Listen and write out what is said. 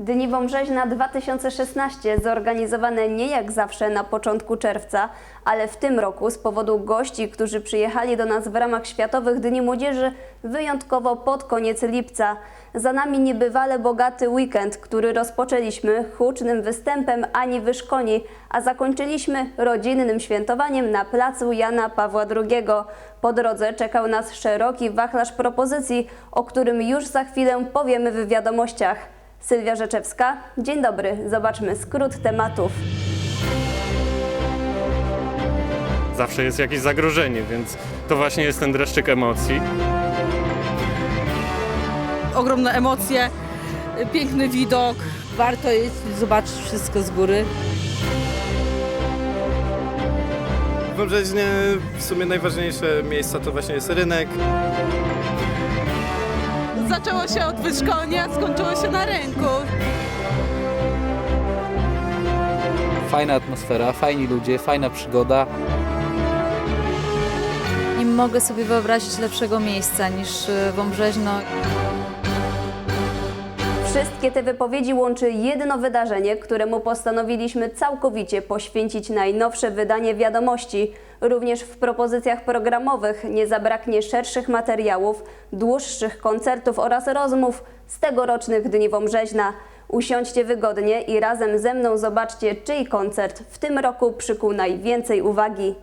Dni Wąbrzeźna 2016 zorganizowane nie jak zawsze na początku czerwca, ale w tym roku z powodu gości, którzy przyjechali do nas w ramach Światowych Dni Młodzieży wyjątkowo pod koniec lipca. Za nami niebywale bogaty weekend, który rozpoczęliśmy hucznym występem Ani Wyszkoni, a zakończyliśmy rodzinnym świętowaniem na placu Jana Pawła II. Po drodze czekał nas szeroki wachlarz propozycji, o którym już za chwilę powiemy w wiadomościach. Sylwia Rzeczewska, dzień dobry. Zobaczmy skrót tematów. zawsze jest jakieś zagrożenie, więc to właśnie jest ten dreszczyk emocji. ogromne emocje, piękny widok. Warto jest zobaczyć wszystko z góry. W Wębrzeźnie w sumie najważniejsze miejsca to właśnie jest rynek. Zaczęło się od wyszkolenia, skończyło się na rynku. Fajna atmosfera, fajni ludzie, fajna przygoda. Nie mogę sobie wyobrazić lepszego miejsca niż y, Wąbrzeźno. Wszystkie te wypowiedzi łączy jedno wydarzenie, któremu postanowiliśmy całkowicie poświęcić najnowsze wydanie wiadomości. Również w propozycjach programowych nie zabraknie szerszych materiałów, dłuższych koncertów oraz rozmów z tegorocznych Dni Wąbrzeźna. Usiądźcie wygodnie i razem ze mną zobaczcie, czyj koncert w tym roku przykuł najwięcej uwagi.